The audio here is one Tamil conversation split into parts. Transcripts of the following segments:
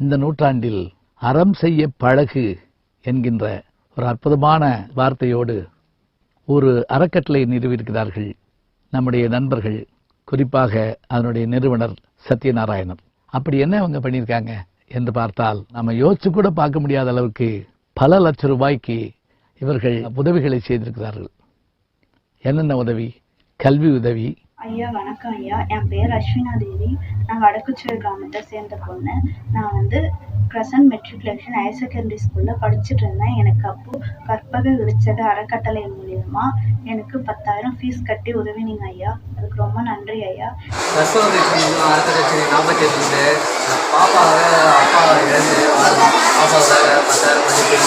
இந்த நூற்றாண்டில் அறம் செய்ய பழகு என்கின்ற ஒரு அற்புதமான வார்த்தையோடு ஒரு அறக்கட்டளை நிறுவியிருக்கிறார்கள் நம்முடைய நண்பர்கள் குறிப்பாக அதனுடைய நிறுவனர் சத்யநாராயணன் அப்படி என்ன அவங்க பண்ணியிருக்காங்க என்று பார்த்தால் நம்ம யோசிச்சு கூட பார்க்க முடியாத அளவுக்கு பல லட்சம் ரூபாய்க்கு இவர்கள் உதவிகளை செய்திருக்கிறார்கள். என்னென்ன உதவி? கல்வி உதவி ஐயா வணக்கம் ஐயா. என் பேர் அஸ்வினா தேவி நான் வடக்குச்சூர் கிராமத்தை சேர்ந்த பொண்ணு. நான் வந்து கிரசன்ட் மெட்ரிகுலேஷன் ஹையர் செகண்டரி ஸ்கூலில் படிச்சுட்டு இருந்தேன். எனக்கு அப்போது கற்பக விருச்சக அறக்கட்டளை மூலியமா எனக்கு பத்தாயிரம் ஃபீஸ் கட்டி உதவினீங்க ஐயா. அதுக்கு ரொம்ப நன்றி ஐயா. ரசவதேசம் அறக்கட்டளை நாற்பத்தி எட்டு பாப்பாவை அப்பா இழந்து பாப்பாவுக்காக பத்தாயிரம் மதிப்பு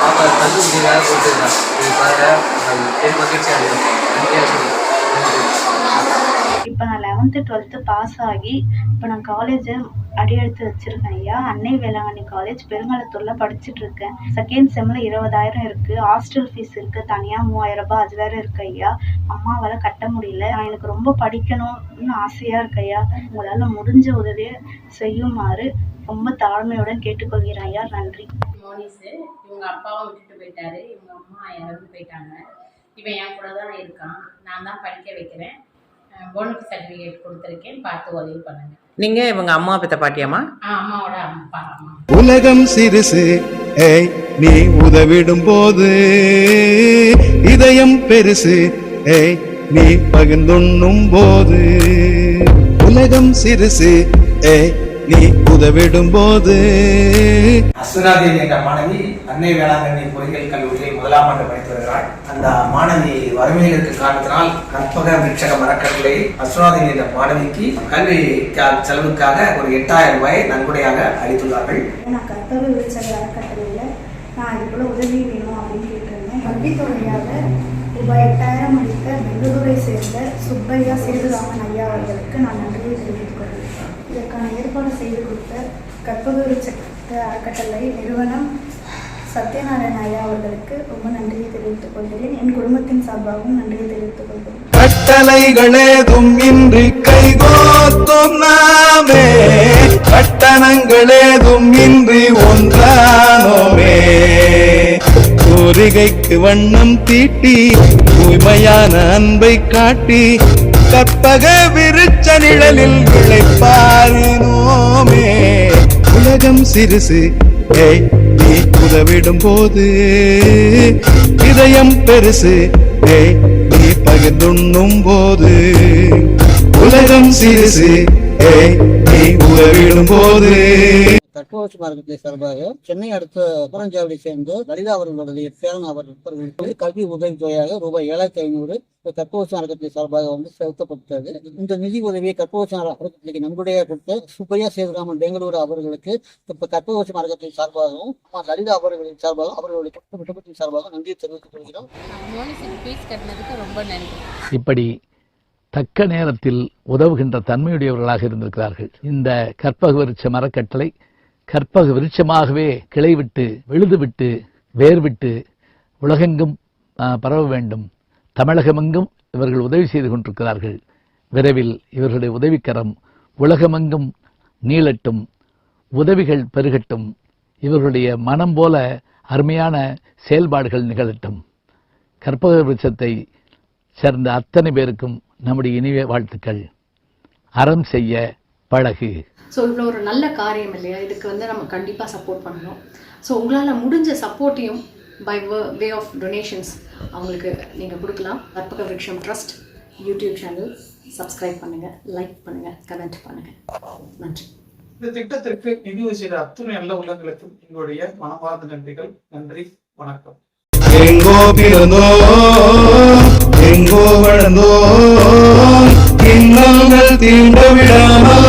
பாப்பா தந்து உதவியாக கொடுத்துருக்காங்க இதுக்காக நான் பெரும் மகிழ்ச்சி அடையும். நன்றியாக சொல்லி இப்போ நான் லெவன்த்து டுவெல்த்து பாஸ் ஆகி இப்போ நான் காலேஜ் அடியெடுத்து வச்சுருக்கேன் ஐயா. அன்னை வேளாங்கண்ணி காலேஜ் பெருங்களத்தூரில் படிச்சுட்ருக்கேன் செகண்ட் செம்மில் இருபதாயிரம் இருக்குது ஹாஸ்டல் ஃபீஸ் இருக்குது தனியாக மூவாயிரம் ரூபாய் அது வேற இருக்கு ஐயா. அம்மாவால் கட்ட முடியல. நான் எனக்கு ரொம்ப படிக்கணும்னு ஆசையாக இருக்கு ஐயா. உங்களால் முடிஞ்ச உதவியை செய்யுமாறு ரொம்ப தாழ்மையுடன் கேட்டுக்கொள்கிறேன் ஐயா. நன்றி. மோனிஸு இவங்க அப்பாவும் விட்டுட்டு போயிட்டாரு. இவங்க அம்மா இறந்து போயிட்டாங்க. இவன் என் கூட தான் இருக்கான். நான் தான் படிக்க வைக்கிறேன். போனஸ் சர்டிஃபிகேட் கொடுத்துருக்கேன். பார்த்து உதவி பண்ணுங்க. நீங்க இவங்க அம்மா பெத்த பாட்டியாமா ஆ அம்மாவோட அப்பா அம்மா. உலகம் சிறுசு ஏய் நீ உதவிடும் போது இதயம் பெருசு ஏய் நீ பகிர்ந்துண்ணும் போது உலகம் சிறுசு ஏய் நீ உதவிடும் போது அஸ்வனாதேவி என்ற மாணவி அன்னை வேளாங்கண்ணி பொறியியல் கல்லூரியில் முதலாம் ஆண்டு படித்து வருகிறாள். அந்த மாணவி வறுமையில் இருக்க காரணத்தினால் கற்பக விருட்சக மரக்கட்டளை அஸ்வனாதேவி என்ற மாணவிக்கு கல்வி செலவுக்காக ஒரு எட்டாயிரம் ரூபாயை நன்கொடையாக அளித்துள்ளார்கள். நான் கற்பக விருச்சக அறக்கட்டளையில் நான் இது போல் உதவி வேணும் அப்படின்னு கேட்டிருந்தேன். கல்வித்துறையாக ரூபாய் எட்டாயிரம் அளித்த பெங்களூரை சேர்ந்த சுப்பையா சேதுராமன் ஐயா அவர்களுக்கு நான் நன்றியை தெரிவித்துக் கொள்கிறேன். இதற்கான ஏற்பாடு செய்து கொடுத்த கற்பக சட்ட அறக்கட்டளை நிறுவனம் சத்யநாராயண ஐயா அவர்களுக்கு ரொம்ப நன்றியை தெரிவித்துக் கொள்கிறேன். என் குடும்பத்தின் சார்பாகவும் நன்றியை தெரிவித்துக் கொள்கிறேன். கட்டளைகளேதும் இன்றி கைகோத்தும் நாமே. கட்டணங்களேதும் இன்றி ஒன்றானோமே. கோரிகைக்கு வண்ணம் தீட்டி தூய்மையான அன்பை காட்டி கற்பக விருச்ச நிழலில் விளைப்பாரினோமே உலகம் சிறுசு நீ உதவிடும் போது. இதயம் பெருசு நீ பகிர்ந்துண்ணும் போது. உலகம் சிறுசு நீ உதவிடும் போது. தட்பவச மார்க்கத்தை சார்பாக சென்னை அடுத்த புறஞ்சாவடி சேர்ந்து லலிதா அவர்களுடைய பேரன் அவர்களுக்கு கல்வி உதவித்தொகையாக ரூபாய் ஏழாயிரத்தி ஐநூறு கற்பவச மார்க்கத்தை சார்பாக வந்து செலுத்தப்பட்டது. இந்த நிதி உதவியை கற்பவச அறக்கட்டளைக்கு நன்கொடையாக கொடுத்த சுப்பையா சேதுராமன் பெங்களூரு அவர்களுக்கு இப்ப கற்பவச மார்க்கத்தை சார்பாகவும் லலிதா அவர்களின் சார்பாகவும் அவர்களுடைய குடும்பத்தின் சார்பாக நன்றியை தெரிவித்துக் கொள்கிறோம். ரொம்ப நன்றி. இப்படி தக்க நேரத்தில் உதவுகின்ற தன்மையுடையவர்களாக இருந்திருக்கிறார்கள். இந்த கற்பக விருட்ச மரக்கட்டளை கற்பக விருட்சமாகவே கிளைவிட்டு விழுதுவிட்டு வேர்விட்டு வேர் விட்டு உலகெங்கும் பரவ வேண்டும். தமிழகமெங்கும் இவர்கள் உதவி செய்து கொண்டிருக்கிறார்கள். விரைவில் இவர்களுடைய உதவிக்கரம் உலகமெங்கும் நீளட்டும் உதவிகள் பெருகட்டும் இவர்களுடைய மனம் போல அருமையான செயல்பாடுகள் நிகழட்டும். கற்பக விருட்சத்தை சேர்ந்த அத்தனை பேருக்கும் நம்முடைய இனிய வாழ்த்துக்கள். அறம் செய்ய பழகு. ஸோ இவ்வளோ ஒரு நல்ல காரியம் இல்லையா? இதுக்கு வந்து நம்ம கண்டிப்பாக சப்போர்ட் பண்ணணும். ஸோ உங்களால் முடிஞ்ச சப்போர்ட்டையும் பை வே ஆஃப் டொனேஷன்ஸ் அவங்களுக்கு நீங்கள் கொடுக்கலாம். Karpaga Virutcham trust YouTube channel subscribe பண்ணுங்கள் லைக் பண்ணுங்கள் கமெண்ட் பண்ணுங்கள் நன்றி. இந்த திட்டத்திற்கு நிதி செய்த அத்துணை நல்ல உள்ளங்களுக்கும் எங்களுடைய மனமார்ந்த நன்றிகள். நன்றி வணக்கம். எங்கோ பிறந்தோம் எங்கோ வளர்ந்தோம் இன்னல்கள் தீண்ட விடாமல்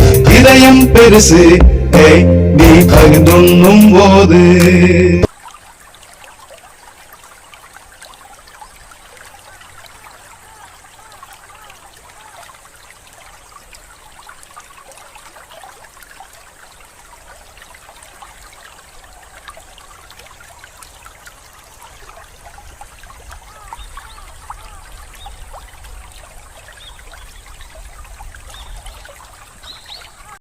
பெருசு. நீ பகிர்ந்துண்ணும் போது.